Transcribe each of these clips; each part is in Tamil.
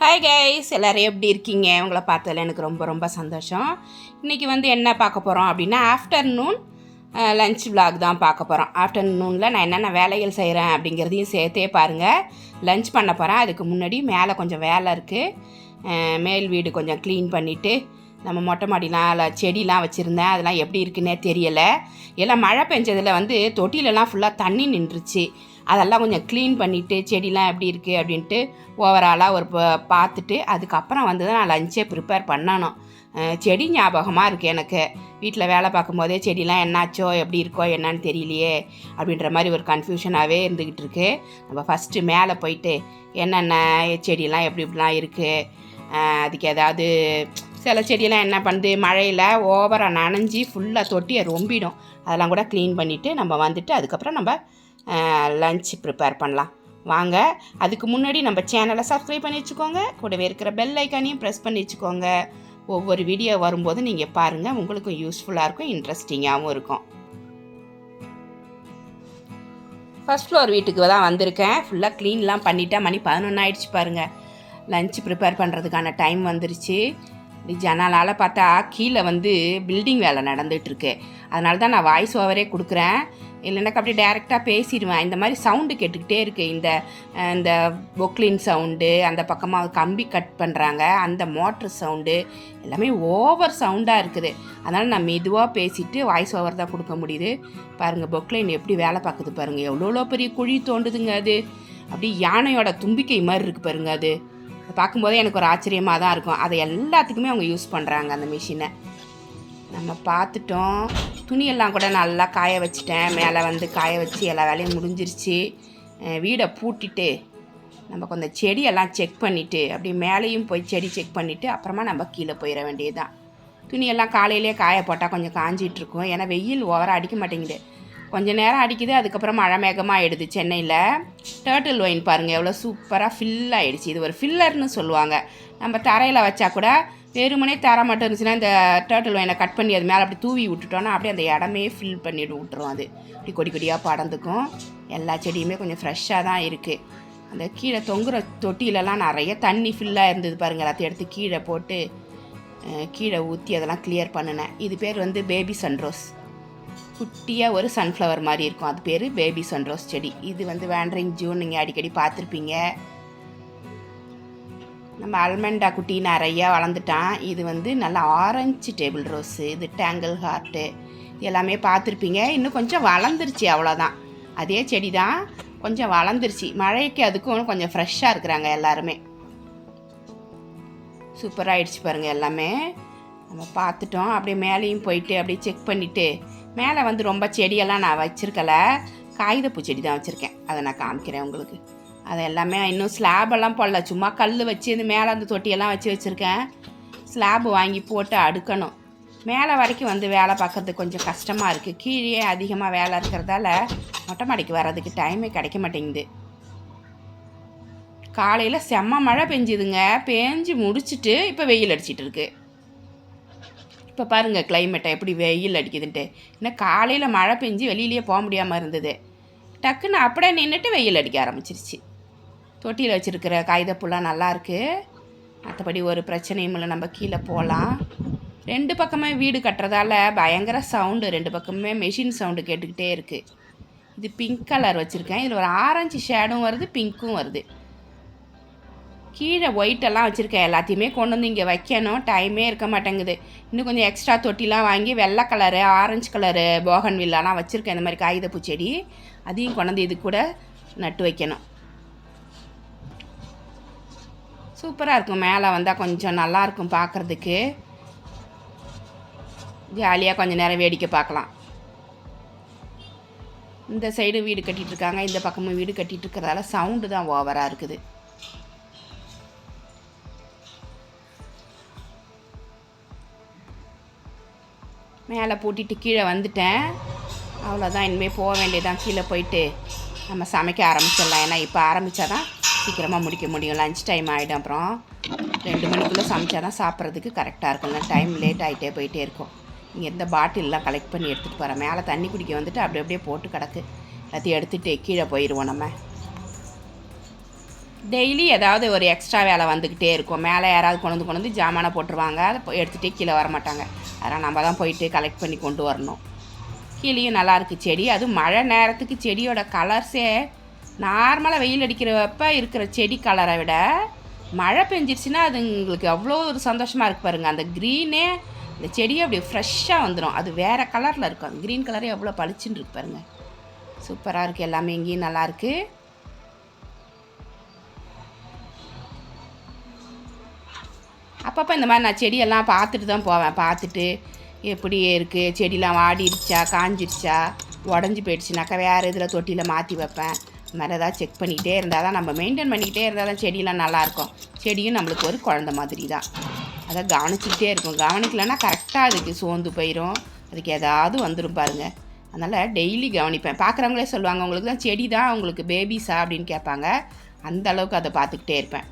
ஹாய் கைஸ் எல்லோரும் எப்படி இருக்கீங்க? உங்களை பார்த்ததில் எனக்கு ரொம்ப ரொம்ப சந்தோஷம். இன்றைக்கி வந்து என்ன பார்க்க போகிறோம் அப்படின்னா ஆஃப்டர்நூன் லஞ்ச் vlog தான் பார்க்க போகிறோம் ஆஃப்டர்நூனில் நான் என்னென்ன வேலைகள் செய்கிறேன் அப்படிங்கிறதையும் சேர்த்தே பாருங்கள் லஞ்ச் பண்ண போகிறேன் அதுக்கு முன்னாடி மேலே கொஞ்சம் வேலை இருக்குது மேல் வீடு கொஞ்சம் க்ளீன் பண்ணிவிட்டு நம்ம மொட்டை மாடிலாம் இல்லை செடிலாம் வச்சுருந்தேன். அதெல்லாம் எப்படி இருக்குன்னே தெரியலை. எல்லாம் மழை பெஞ்சதில் வந்து தொட்டிலெல்லாம் ஃபுல்லாக தண்ணி நின்றுச்சு. அதெல்லாம் கொஞ்சம் க்ளீன் பண்ணிவிட்டு செடிலாம் எப்படி இருக்குது அப்படின்ட்டு ஓவராலாக ஒரு ப- பார்த்துட்டு அதுக்கப்புறம் வந்து தான் நான் லஞ்சே ப்ரிப்பேர் பண்ணணும். செடி ஞாபகமாக இருக்குது எனக்கு. வீட்டில் வேலை பார்க்கும்போதே செடிலாம் என்னாச்சோ எப்படி இருக்கோ என்னன்னு தெரியலையே அப்படின்ற மாதிரி ஒரு கன்ஃபியூஷனாகவே இருந்துக்கிட்டு இருக்கு. நம்ம ஃபஸ்ட்டு மேலே போயிட்டு என்னென்ன செடிலாம் எப்படி இப்படிலாம் இருக்குது அதுக்கு ஏதாவது சில செடியெல்லாம் என்ன பண்ணுது மழையில் ஓவராக நனைஞ்சி ஃபுல்லாக தொட்டியை ரொம்பிடும். அதெல்லாம் கூட க்ளீன் பண்ணிவிட்டு நம்ம வந்துட்டு அதுக்கப்புறம் நம்ம லஞ்ச் ப்ரிப்பேர் பண்ணலாம். வாங்க அதுக்கு முன்னாடி நம்ம சேனலை சப்ஸ்கிரைப் பண்ணி வச்சுக்கோங்க. கூடவே இருக்கிற பெல் ஐக்கானையும் ப்ரெஸ் பண்ணி வச்சுக்கோங்க. ஒவ்வொரு வீடியோ வரும்போது நீங்கள் பாருங்கள் உங்களுக்கும் யூஸ்ஃபுல்லாக இருக்கும் இன்ட்ரெஸ்டிங்காகவும் இருக்கும். ஃபர்ஸ்ட் ஃப்ளோர் வீட்டுக்கு தான் வந்திருக்கேன். ஃபுல்லாக க்ளீன்லாம் பண்ணிட்டேன். மணி பதினொன்று ஆயிடுச்சு பாருங்கள் லஞ்ச் ப்ரிப்பேர் பண்ணுறதுக்கான டைம் வந்துருச்சு. ஜனாலால் பார்த்தா கீழே வந்து பில்டிங் வேலை நடந்துகிட்ருக்கு அதனால தான் நான் வாய்ஸ் ஓவரே கொடுக்குறேன். இல்லைனாக்கா அப்படியே டேரெக்டாக பேசிடுவேன். இந்த மாதிரி சவுண்டு கேட்டுக்கிட்டே இருக்குது இந்த இந்த பொக்லின் சவுண்டு அந்த பக்கமாக கம்பி கட் பண்ணுறாங்க அந்த மோட்ரு சவுண்டு எல்லாமே ஓவர் சவுண்டாக இருக்குது. அதனால் நான் மெதுவாக பேசிட்டு வாய்ஸ் ஓவர் தான் கொடுக்க முடியுது. பாருங்கள் பொக்லைன் எப்படி வேலை பார்க்குது பாருங்கள் எவ்வளோ பெரிய குழி தோண்டுதுங்க அது. அப்படி யானையோட தும்பிக்கை மாதிரி இருக்குது பாருங்கள் அது. பார்க்கும்போதே எனக்கு ஒரு ஆச்சரியமாக தான் இருக்கும். அதை எல்லாத்துக்குமே அவங்க யூஸ் பண்ணுறாங்க அந்த மிஷினை நம்ம பார்த்துட்டோம். துணியெல்லாம் கூட நல்லா காய வச்சிட்டேன். மேலே வந்து காய வச்சு எல்லா வேலையும் முடிஞ்சிருச்சு. வீடை பூட்டிட்டு நம்ம கொஞ்சம் செடியெல்லாம் செக் பண்ணிவிட்டு அப்படி மேலேயும் போய் செடி செக் பண்ணிவிட்டு அப்புறமா நம்ம கீழே போயிட வேண்டியது தான் துணியெல்லாம் காலையிலே காய போட்டால் கொஞ்சம் காஞ்சிகிட்ருக்கும் ஏன்னா வெயில் ஓவராக அடிக்க மாட்டேங்குது. கொஞ்சம் நேரம் அடிக்குது அதுக்கப்புறம் மழை மேகமாக ஆகிடுது சென்னையில். டேர்ட்டில் ஒயின் பாருங்கள் எவ்வளோ சூப்பராக ஃபில் ஆகிடுச்சு இது ஒரு ஃபில்லர்னு சொல்லுவாங்க. நம்ம தரையில் வச்சா கூட வெறுமனே தர மட்டும் இருந்துச்சுன்னா இந்த டேர்ட்டில் ஒயினை கட் பண்ணி அது மேலே அப்படி தூவி விட்டுட்டோன்னா அப்படியே அந்த இடமே ஃபில் பண்ணிட்டு விட்டுரும் அது. இப்படி கொடி கொடியாக படர்ந்துக்கும் எல்லா செடியுமே கொஞ்சம் ஃப்ரெஷ்ஷாக தான் இருக்குது அந்த கீழே தொங்குற தொட்டியிலலாம் நிறைய தண்ணி ஃபில்லாக இருந்தது பாருங்கள் எல்லாத்தையும் எடுத்து கீழே போட்டு கீழே ஊற்றி அதெல்லாம் கிளியர் பண்ணினேன். இது பேர் வந்து பேபி சன்ரோஸ் குட்டியாக ஒரு சன்ஃப்ளவர் மாதிரி இருக்கும். அது பேர் பேபி சன்ரோஸ் செடி. இது வந்து வேண்ட்ரிங் ஜூன் நீங்கள் அடிக்கடி பார்த்துருப்பீங்க. நம்ம அல்மண்டா குட்டி நிறையா வளர்ந்துட்டான். இது வந்து நல்ல ஆரஞ்சு டேபிள் ரோஸு இது டேங்கிள் ஹார்ட்டு எல்லாமே பார்த்துருப்பீங்க. இன்னும் கொஞ்சம் வளர்ந்துருச்சு அவ்வளோதான் அதே செடி தான் கொஞ்சம் வளர்ந்துருச்சு. மழைக்கு அதுக்கும் கொஞ்சம் ஃப்ரெஷ்ஷாக இருக்கிறாங்க எல்லாருமே. சூப்பராக ஆயிடுச்சு பாருங்கள் எல்லாமே. நம்ம பார்த்துட்டோம். அப்படியே மேலேயும் போயிட்டு அப்படியே செக் பண்ணிவிட்டு மேலே வந்து ரொம்ப செடியெல்லாம் நான் வச்சுருக்கல. காகிதப்பூ செடி தான் வச்சுருக்கேன். அதை நான் காமிக்கிறேன் உங்களுக்கு. அது எல்லாமே இன்னும் ஸ்லாபெல்லாம் போடல. சும்மா கல் வச்சு இந்த மேலே அந்த தொட்டியெல்லாம் வச்சு வச்சுருக்கேன். ஸ்லாப் வாங்கி போட்டு அடுக்கணும். மேலே வரைக்கும் வந்து வேலை பார்க்கறதுக்கு கொஞ்சம் கஷ்டமாக இருக்குது கீழே அதிகமாக வேலை இருக்கிறதால மொட்டை மாடிக்கு வர்றதுக்கு டைமே கிடைக்க மாட்டேங்குது. காலையில் செம்ம மழை பெஞ்சுதுங்க. பேஞ்சு முடிச்சுட்டு இப்போ வெயில் அடிச்சிட்டு இருக்கு. இப்போ பாருங்கள் கிளைமேட்டை எப்படி வெயில் அடிக்குதுன்ட்டு. இன்னும் காலையில் மழை பெஞ்சு வெளியிலேயே போக முடியாமல் இருந்தது. டக்குன்னு அப்படியே நின்றுட்டு வெயில் அடிக்க ஆரம்பிச்சிருச்சு. தொட்டியில் வச்சுருக்கிற காகிதப்பூலாம் நல்லாயிருக்கு மற்றபடி ஒரு பிரச்சனையும் இல்லை நம்ம கீழே போகலாம் ரெண்டு பக்கமே வீடு கட்டுறதால பயங்கர சவுண்டு ரெண்டு பக்கமே மெஷின் சவுண்டு கேட்டுக்கிட்டே இருக்குது இது பிங்க் கலர் வச்சுருக்கேன். இதில் ஒரு ஆரஞ்சு ஷேடும் வருது பிங்க்கும் வருது. கீழே ஒயிட்டெல்லாம் வச்சுருக்கேன். எல்லாத்தையுமே கொண்டு வந்து இங்கே வைக்கணும். டைமே இருக்க மாட்டேங்குது. இன்னும் கொஞ்சம் எக்ஸ்ட்ரா தொட்டிலாம் வாங்கி வெள்ளை கலரு ஆரஞ்சு கலரு போகன் வில்லாலாம் வச்சுருக்கேன். இந்த மாதிரி காகிதப்பூ செடி. அதையும் கொண்டு வந்து இது கூட நட்டு வைக்கணும். சூப்பராக இருக்கும். மேலே வந்தால் கொஞ்சம் நல்லாயிருக்கும் பார்க்குறதுக்கு ஜாலியாக கொஞ்சம் நேரம் வேடிக்கை பார்க்கலாம். இந்த சைடு வீடு கட்டிட்டு இருக்காங்க இந்த பக்கமும் வீடு கட்டிகிட்ருக்கிறதால சவுண்டு தான் ஓவராக இருக்குது. மேலே பூட்டிட்டு கீழே வந்துட்டேன். அவ்வளோதான் இனிமேல் போக வேண்டியதான் கீழே போயிட்டு நம்ம சமைக்க ஆரம்பிச்சிடலாம். ஏன்னா இப்போ ஆரம்பித்தா தான் சீக்கிரமாக முடிக்க முடியும். லஞ்ச் டைம் ஆகிடும் அப்புறம் ரெண்டு மணிக்குள்ளே சமைச்சா தான் சாப்பிட்றதுக்கு கரெக்டாக இருக்கும். இல்லை டைம் லேட் ஆகிட்டே போயிட்டே இருக்கும். இங்கே இருந்த பாட்டிலெலாம் கலெக்ட் பண்ணி எடுத்துகிட்டு போகிறேன் மேலே தண்ணி குடிக்க வந்துட்டு அப்படி அப்படியே போட்டு கிடக்கு. எல்லாத்தையும் எடுத்துகிட்டு கீழே போயிடுவோம் நம்ம. டெய்லி ஏதாவது ஒரு எக்ஸ்ட்ரா வேலை வந்துக்கிட்டே இருக்கும். மேலே யாராவது கொண்டு வந்து கொண்டு வந்து ஜாமானை போட்டுருவாங்க. அதை எடுத்துகிட்டே கீழே வர மாட்டாங்க. அதனால் நம்ம தான் போயிட்டு கலெக்ட் பண்ணி கொண்டு வரணும். கீழேயும் நல்லாயிருக்கு செடி அதுவும் மழை நேரத்துக்கு செடியோட கலர்ஸே நார்மலாக வெயில் அடிக்கிறப்ப இருக்கிற செடி கலரை விட மழை பெஞ்சிருச்சுன்னா அது உங்களுக்கு அவ்வளோ ஒரு சந்தோஷமாக இருக்கு பாருங்கள் அந்த க்ரீனே இந்த செடியே அப்படியே ஃப்ரெஷ்ஷாக வந்துடும் அது வேறு கலரில் இருக்கும். அந்த க்ரீன் கலரே எவ்வளோ பளிச்சுன்னு இருக்கு பாருங்கள் சூப்பராக இருக்குது எல்லாமே இங்கேயும் நல்லாயிருக்கு அப்பப்போ இந்த மாதிரி நான் செடியெல்லாம் பார்த்துட்டு தான் போவேன். பார்த்துட்டு எப்படி இருக்குது செடிலாம் வாடிடுச்சா காஞ்சிடுச்சா உடஞ்சி போயிடுச்சுனாக்கா வேறு இதில் தொட்டியில் மாற்றி வைப்பேன். இந்த மாதிரி ஏதாவது செக் பண்ணிகிட்டே இருந்தால் தான் நம்ம மெயின்டைன் பண்ணிக்கிட்டே இருந்தால் தான் செடியெலாம் நல்லாயிருக்கும். செடியும் நம்மளுக்கு ஒரு குழந்த மாதிரி தான் அதை கவனிச்சிக்கிட்டே இருக்கும். கவனிக்கலைன்னா கரெக்டாக அதுக்கு சோர்ந்து போயிடும் அதுக்கு ஏதாவது வந்துடும் பாருங்கள் அதனால் டெய்லி கவனிப்பேன். பார்க்குறவங்களே சொல்லுவாங்க உங்களுக்கு தான் செடி தான் உங்களுக்கு பேபிஸா அப்படின்னு கேட்பாங்க. அந்த அளவுக்கு அதை பார்த்துக்கிட்டே இருப்பேன்.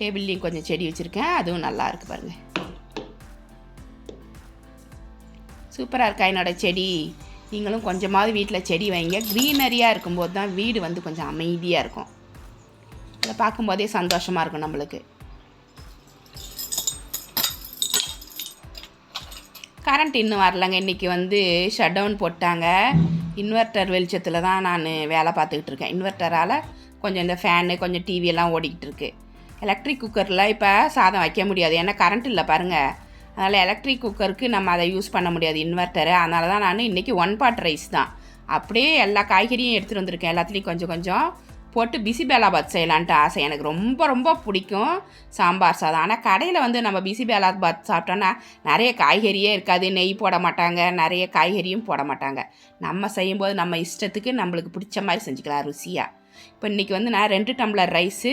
டேபிள்லேயும் கொஞ்சம் செடி வச்சுருக்கேன். அதுவும் நல்லா இருக்குது பாருங்கள் சூப்பராக இருக்கா என்னோடய செடி? நீங்களும் கொஞ்சமாவது வீட்டில் செடி வைங்க. க்ரீனரியாக இருக்கும்போது தான் வீடு வந்து கொஞ்சம் அமைதியாக இருக்கும். அதை பார்க்கும்போதே சந்தோஷமாக இருக்கும் நம்மளுக்கு. கரண்ட் இன்னும் வரலங்க. இன்றைக்கி வந்து ஷட் டவுன் போட்டாங்க. இன்வெர்ட்டர் வெளிச்சத்தில் தான் நான் வேலை பார்த்துக்கிட்டு இருக்கேன். இன்வெர்ட்டரால் கொஞ்சம் இந்த ஃபேனு கொஞ்சம் டிவியெல்லாம் ஓடிக்கிட்டு இருக்கு. எலக்ட்ரிக் குக்கரில் இப்போ சாதம் வைக்க முடியாது. ஏன்னா கரண்ட் இல்லை பாருங்கள் அதனால் எலக்ட்ரிக் குக்கருக்கு நம்ம அதை யூஸ் பண்ண முடியாது இன்வெர்ட்டரு அதனால தான் நான் இன்றைக்கி ஒன் பாட் ரைஸ் தான். அப்படியே எல்லா காய்கறியும் எடுத்துகிட்டு வந்திருக்கேன். எல்லாத்துலேயும் கொஞ்சம் கொஞ்சம் போட்டு பிசிபேலாபாத் செய்யலான்ட்டு ஆசை. எனக்கு ரொம்ப ரொம்ப பிடிக்கும் சாம்பார் சாதம். ஆனால் கடையில் வந்து நம்ம பிசிபேலாபாத் சாப்பிட்டோன்னா நிறைய காய்கறியே இருக்காது. நெய் போட மாட்டாங்க. நிறைய காய்கறியும் போட மாட்டாங்க. நம்ம செய்யும்போது நம்ம இஷ்டத்துக்கு நம்மளுக்கு பிடிச்ச மாதிரி செஞ்சுக்கலாம் ருசியாக இப்போ இன்றைக்கி வந்து நான் ரெண்டு டம்ளர் ரைஸு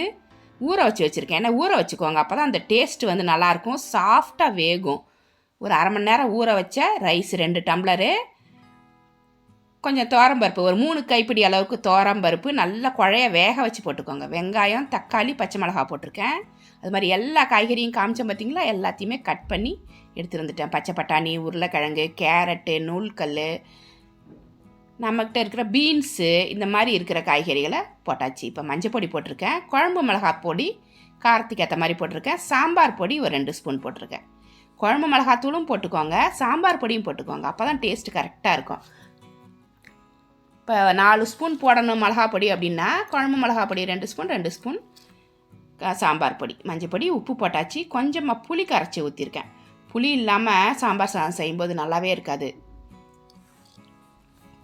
ஊற வச்சு வச்சுருக்கேன். ஏன்னா ஊற வச்சுக்கோங்க. அப்போ தான் அந்த டேஸ்ட் வந்து நல்லாயிருக்கும். சாஃப்டாக வேகும். ஒரு அரை மணி நேரம் ஊற வச்ச ரைஸ் ரெண்டு டம்ளரு. கொஞ்சம் பருப்பு ஒரு மூணு கைப்பிடி அளவுக்கு பருப்பு நல்லா குழைய வேக வச்சு போட்டுக்கோங்க. வெங்காயம் தக்காளி பச்சை மிளகா போட்டிருக்கேன். அது மாதிரி எல்லா காய்கறியும் காமிச்சோம் பார்த்தீங்களா எல்லாத்தையுமே கட் பண்ணி எடுத்துருந்துட்டேன் பச்சை பட்டாணி உருளைக்கிழங்கு கேரட்டு நூல்கல் நம்மக்கிட்ட இருக்கிற பீன்ஸு இந்த மாதிரி இருக்கிற காய்கறிகளை போட்டாச்சு. இப்போ மஞ்சள் பொடி போட்டிருக்கேன். குழம்பு மிளகாய் பொடி காரத்துக்கு ஏற்ற மாதிரி போட்டிருக்கேன். சாம்பார் பொடி ஒரு ரெண்டு ஸ்பூன் போட்டிருக்கேன். குழம்பு மிளகாத்தூளும் போட்டுக்கோங்க. சாம்பார் பொடியும் போட்டுக்கோங்க. அப்போ தான் டேஸ்ட்டு கரெக்டாக இருக்கும். இப்போ நாலு ஸ்பூன் போடணும் மிளகா பொடி அப்படின்னா குழம்பு மிளகா பொடி ரெண்டு ஸ்பூன் ரெண்டு ஸ்பூன் சாம்பார் பொடி. மஞ்சள் பொடி உப்பு போட்டாச்சு. கொஞ்சமாக புளி கரைச்சி ஊற்றிருக்கேன் புளி இல்லாமல் சாம்பார் சாதம் செய்யும்போது நல்லாவே இருக்காது.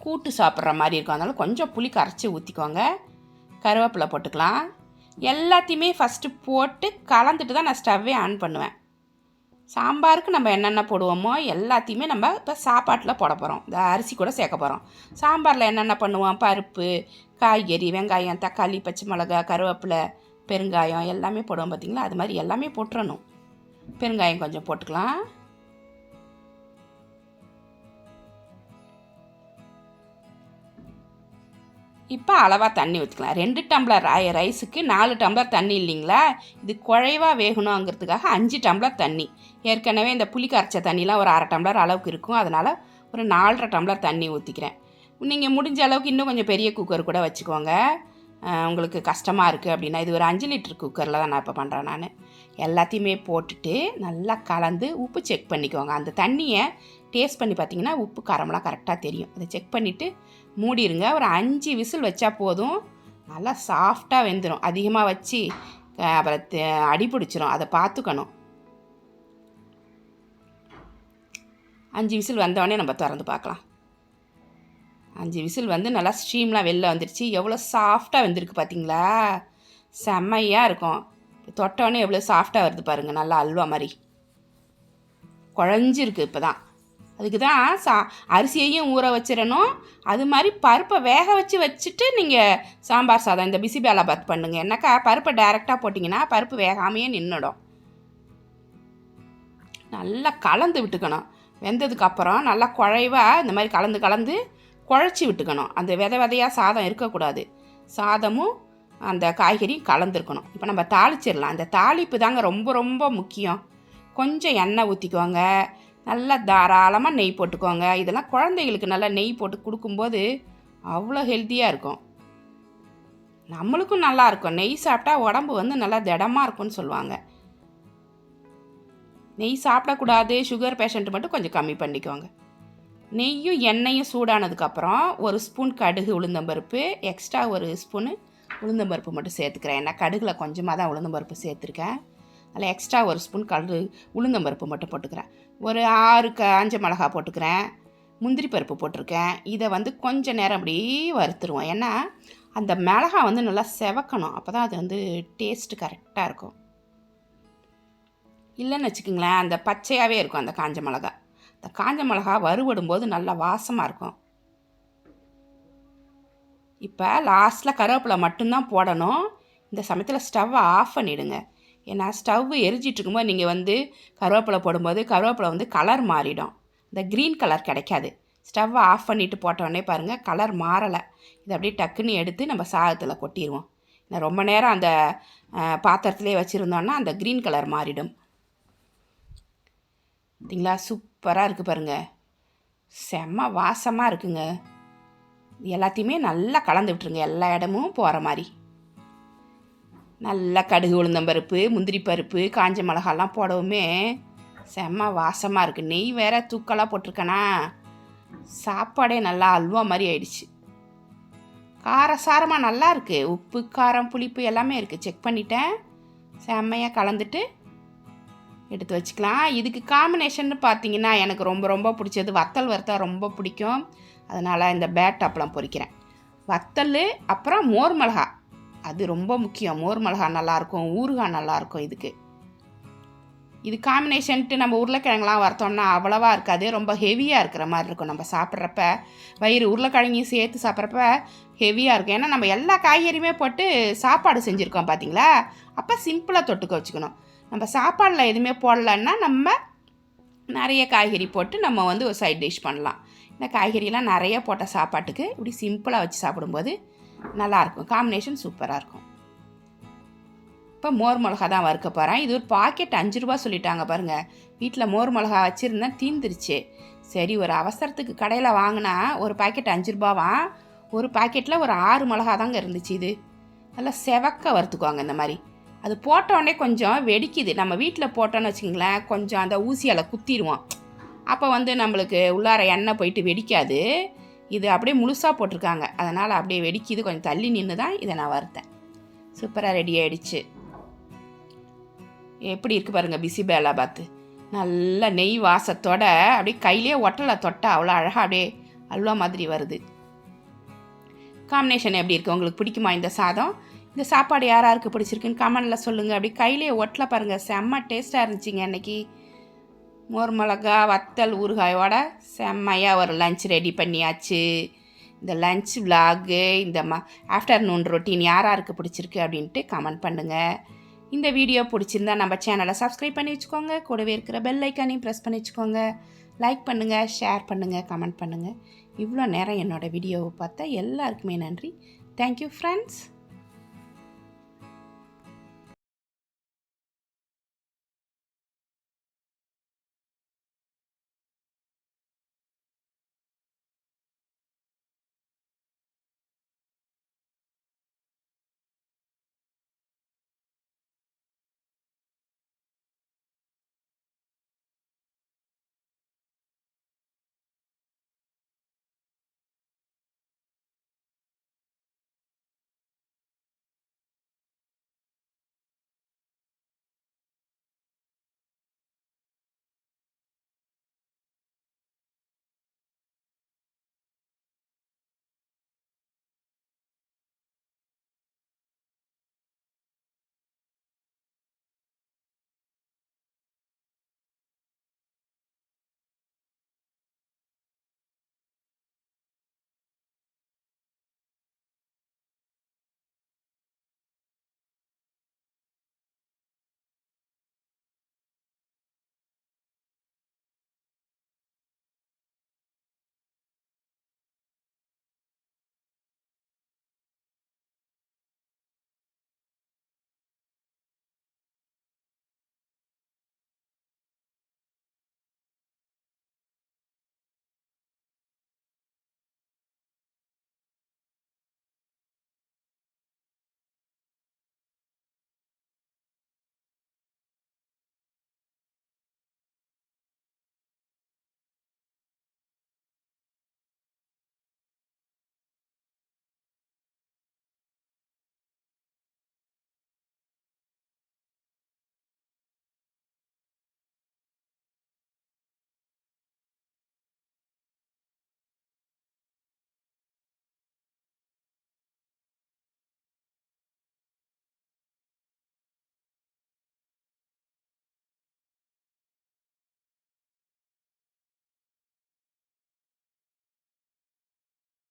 கூட்டு சாப்பிட்ற மாதிரி இருக்கும். அதனால் கொஞ்சம் புளி கரைச்சி ஊற்றிக்கோங்க கருவேப்பிலை போட்டுக்கலாம். எல்லாத்தையுமே ஃபஸ்ட்டு போட்டு கலந்துட்டு தான் நான் ஸ்டவ்வே ஆன் பண்ணுவேன். சாம்பாருக்கு நம்ம என்னென்ன போடுவோமோ எல்லாத்தையுமே நம்ம இப்போ சாப்பாட்டில் போட போகிறோம் இந்த அரிசி கூட சேர்க்க போகிறோம் சாம்பாரில் என்னென்ன பண்ணுவோம்? பருப்பு காய்கறி வெங்காயம் தக்காளி பச்சை மிளகா கருவேப்பிலை பெருங்காயம் எல்லாமே போடுவோம் பார்த்திங்களா அது மாதிரி எல்லாமே போட்டுறணும். பெருங்காயம் கொஞ்சம் போட்டுக்கலாம். இப்போ அளவாக தண்ணி ஊற்றிக்கலாம் ரெண்டு டம்ளர் ரை ரைஸுக்கு நாலு டம்ளர் தண்ணி இல்லைங்களா? இது குழைவாக வேகணுங்கிறதுக்காக அஞ்சு டம்ளர் தண்ணி. ஏற்கனவே இந்த புளி கரைச்ச தண்ணிலாம் ஒரு அரை டம்ளர் அளவுக்கு இருக்கும். அதனால் ஒரு நாலரை டம்ளர் தண்ணி ஊற்றிக்கிறேன் நீங்கள் முடிஞ்ச அளவுக்கு இன்னும் கொஞ்சம் பெரிய குக்கர் கூட வச்சுக்கோங்க. உங்களுக்கு கஷ்டமாக இருக்குது அப்படின்னா இது ஒரு அஞ்சு லிட்டர் குக்கரில் தான் நான் இப்போ பண்ணுறேன் நான். எல்லாத்தையுமே போட்டுட்டு நல்லா கலந்து உப்பு செக் பண்ணிக்கோங்க. அந்த தண்ணியை டேஸ்ட் பண்ணி பார்த்தீங்கன்னா உப்பு காரமெல்லாம் கரெக்டாக தெரியும். அதை செக் பண்ணிவிட்டு மூடிடுங்க ஒரு அஞ்சு விசில் வச்சா போதும். நல்லா சாஃப்டாக வெந்துடும் அதிகமாக வச்சு அப்புறம் அடி பிடிச்சிரும். அதை பார்த்துக்கணும். அஞ்சு விசில் வந்தவொடனே நம்ம திறந்து பார்க்கலாம். அஞ்சு விசில் வந்து நல்லா ஸ்ட்ரீம்லாம் வெளில வந்துடுச்சு எவ்வளோ சாஃப்டாக வெந்திருக்கு பார்த்தீங்களா? செம்மையாக இருக்கும். தொட்டோன்னே எவ்வளோ சாஃப்டாக வருது பாருங்கள் நல்லா அல்வா மாதிரி. குழஞ்சிருக்கு இப்போ தான் அதுக்கு தான் சா அரிசியையும் ஊற வச்சிடணும். அது மாதிரி பருப்பை வேக வச்சு வச்சுட்டு நீங்கள் சாம்பார் சாதம் இந்த பிசிபேலாபாத் பண்ணுங்கள் என்னக்கா பருப்பை டைரெக்டாக போட்டிங்கன்னா பருப்பு வேகாமையே நின்றுடும் நல்லா கலந்து விட்டுக்கணும். வெந்ததுக்கப்புறம் நல்லா குழைவாக இந்த மாதிரி கலந்து கலந்து குழச்சி விட்டுக்கணும். அந்த விதை விதையாக சாதம் இருக்கக்கூடாது. சாதமும் அந்த காய்கறியும் கலந்துருக்கணும். இப்போ நம்ம தாளிச்சிடலாம். அந்த தாளிப்பு தாங்க ரொம்ப ரொம்ப முக்கியம். கொஞ்சம் எண்ணெய் ஊற்றிக்கோங்க நல்லா தாராளமாக நெய் போட்டுக்கோங்க. இதெல்லாம் குழந்தைகளுக்கு நல்லா நெய் போட்டு கொடுக்கும்போது அவ்வளோ ஹெல்த்தியாக இருக்கும். நம்மளுக்கும் நல்லா இருக்கும். நெய் சாப்பிட்டா உடம்பு வந்து நல்லா திடமாக இருக்கும்னு சொல்லுவாங்க. நெய் சாப்பிடக்கூடாது. சுகர் பேஷண்ட் மட்டும் கொஞ்சம் கம்மி பண்ணிக்கோங்க. நெய்யும் எண்ணெயும் சூடானதுக்கப்புறம் ஒரு ஸ்பூன் கடுகு உளுந்தம்பருப்பு எக்ஸ்ட்ரா ஒரு ஸ்பூனு உளுந்தம்பருப்பு மட்டும் சேர்த்துக்கிறேன். ஏன்னா கடுகில் கொஞ்சமாக தான் உளுந்தம்பருப்பு சேர்த்துருக்கேன். அதில் எக்ஸ்ட்ரா ஒரு ஸ்பூன் கடு உளுந்தம்பருப்பு மட்டும் போட்டுக்கிறேன். ஒரு ஆறு காஞ்ச மிளகா போட்டுக்கிறேன். முந்திரி பருப்பு போட்டிருக்கேன். இதை வந்து கொஞ்சம் நேரம் அப்படியே வறுத்துருவோம். ஏன்னா அந்த மிளகா வந்து நல்லா செவக்கணும். அப்போ தான் அது வந்து டேஸ்ட்டு கரெக்டாக இருக்கும். இல்லைன்னு வச்சுக்கோங்களேன் அந்த பச்சையாகவே இருக்கும் அந்த காஞ்ச மிளகா அந்த காஞ்ச மிளகா வறுபடும் போது நல்லா வாசமாக இருக்கும். இப்போ லாஸ்ட்டில் கருவேப்பிலை மட்டும்தான் போடணும். இந்த சமயத்தில் ஸ்டவ்வை ஆஃப் பண்ணிவிடுங்க ஏன்னா ஸ்டவ் எரிஞ்சிட்டு இருக்கும்போது நீங்கள் வந்து கருவேப்பிலை போடும்போது கருவேப்பிலை வந்து கலர் மாறிடும். இந்த க்ரீன் கலர் கிடைக்காது. ஸ்டவ்வை ஆஃப் பண்ணிவிட்டு போட்டோடனே பாருங்கள் கலர் மாறலை. இதை அப்படியே டக்குன்னு எடுத்து நம்ம சாதத்தில் கொட்டிடுவோம் ஏன்னா ரொம்ப நேரம் அந்த பாத்திரத்துலேயே பாத்திரத்திலே வச்சுருந்தோன்னா அந்த க்ரீன் கலர் மாறிடும். பார்த்தீங்களா சூப்பராக இருக்குது பாருங்கள் செம்ம வாசமாக இருக்குங்க. எல்லாத்தையுமே நல்லா கலந்து விட்டுருங்க. எல்லா இடமும் போகிற மாதிரி. நல்லா கடுகு உளுந்தம்பருப்பு முந்திரி பருப்பு காஞ்ச மிளகாலாம் போடவுமே செம்ம வாசமாக இருக்குது நெய் வேற தூக்கலாக போட்டிருக்கேனா? சாப்பாடே நல்லா அல்வா மாதிரி ஆயிடுச்சு. காரசாரமாக நல்லா இருக்குது உப்பு காரம் புளிப்பு எல்லாமே இருக்குது செக் பண்ணிட்டேன். செம்மையாக கலந்துட்டு எடுத்து வச்சுக்கலாம். இதுக்கு காம்பினேஷன் பார்த்தீங்கன்னா எனக்கு ரொம்ப ரொம்ப பிடிச்சது வத்தல் வறுத்தா ரொம்ப பிடிக்கும். அதனால் இந்த பேட் அப்பளம் பொறிக்கிறேன். வத்தல் அப்புறம் மோர் மிளகா. அது ரொம்ப முக்கியம். மோர் மிளகா நல்லாயிருக்கும் ஊறுகாய் நல்லாயிருக்கும் இதுக்கு. இது காம்பினேஷன்ட்டு நம்ம உருளைக்கிழங்குலாம் வறுத்தோம்னா அவ்வளோவா இருக்காது. ரொம்ப ஹெவியாக இருக்கிற மாதிரி இருக்கும் நம்ம சாப்பிட்றப்ப. வயிறு உருளைக்கிழங்கையும் சேர்த்து சாப்பிட்றப்ப ஹெவியாக இருக்கும். ஏன்னா நம்ம எல்லா காய்கறியுமே போட்டு சாப்பாடு செஞ்சுருக்கோம் பார்த்தீங்களா அப்போ சிம்பிளாக தொட்டுக்க வச்சுக்கணும். நம்ம சாப்பாடில் எதுவுமே போடலன்னா நம்ம நிறைய காய்கறி போட்டு நம்ம வந்து ஒரு சைட் டிஷ் பண்ணலாம். இந்த காய்கறியெல்லாம் நிறைய போட்ட சாப்பாட்டுக்கு இப்படி சிம்பிளாக வச்சு சாப்பிடும்போது நல்லாயிருக்கும். காம்பினேஷன் சூப்பராக இருக்கும். இப்போ மோர் மிளகா தான் வறுக்க போகிறேன் இது ஒரு பாக்கெட் அஞ்சு ரூபா சொல்லிட்டாங்க பாருங்கள் வீட்டில் மோர் மிளகா வச்சுருந்தேன் தீந்துருச்சு. சரி ஒரு அவசரத்துக்கு கடையில் வாங்கினா ஒரு பாக்கெட் அஞ்சு ரூபாவா? ஒரு பாக்கெட்டில் ஒரு ஆறு மிளகா தாங்க இருந்துச்சு இது. நல்லா செவக்க வறுத்துக்குவாங்க இந்த மாதிரி. அது போட்டோடனே கொஞ்சம் வெடிக்குது. நம்ம வீட்டில் போட்டோன்னு வச்சுக்கிங்களேன் கொஞ்சம் அந்த ஊசியால் குத்திடுவோம் அப்போ வந்து நம்மளுக்கு உள்ளார எண்ணெய் போயிட்டு வெடிக்காது. இது அப்படியே முழுசாக போட்டிருக்காங்க. அதனால் அப்படியே வெடிக்கிது. கொஞ்சம் தள்ளி நின்று தான் இதை நான் வறுத்தேன். சூப்பராக ரெடி ஆகிடுச்சு எப்படி இருக்கு பாருங்கள் பிசி பேலாபாத்து நல்ல நெய் வாசத்தோட அப்படியே கையிலே ஒட்டலை தொட்டால் அவ்வளோ அழகாக அப்படியே அல்வா மாதிரி வருது. காம்பினேஷன் எப்படி இருக்குது உங்களுக்கு பிடிக்குமா இந்த சாதம்? இந்த சாப்பாடு யார் யாருக்கு பிடிச்சிருக்குன்னு கமெண்டில் சொல்லுங்கள் அப்படி கையிலே ஒட்டல பாருங்கள் செம்ம டேஸ்ட்டாக இருந்துச்சுங்க இன்றைக்கி மோர் மிளகா வத்தல் ஊறுகாயோட செம்மையாக ஒரு லஞ்ச் ரெடி பண்ணியாச்சு. இந்த லஞ்ச் விலாகு இந்த ம ஆஃப்டர்நூன் ரொட்டீன் யார் யாருக்கு பிடிச்சிருக்கு அப்படின்ட்டு கமெண்ட் பண்ணுங்கள் இந்த வீடியோ பிடிச்சிருந்தா நம்ம சேனலை சப்ஸ்கிரைப் பண்ணி வச்சுக்கோங்க. கூடவே இருக்கிற பெல் ஐக்கானையும் ப்ரெஸ் பண்ணி வச்சுக்கோங்க. லைக் பண்ணுங்கள் ஷேர் பண்ணுங்கள் கமெண்ட் பண்ணுங்கள் இவ்வளோ நேரம் என்னோடய வீடியோவை பார்த்தா எல்லாருக்குமே நன்றி. Thank you friends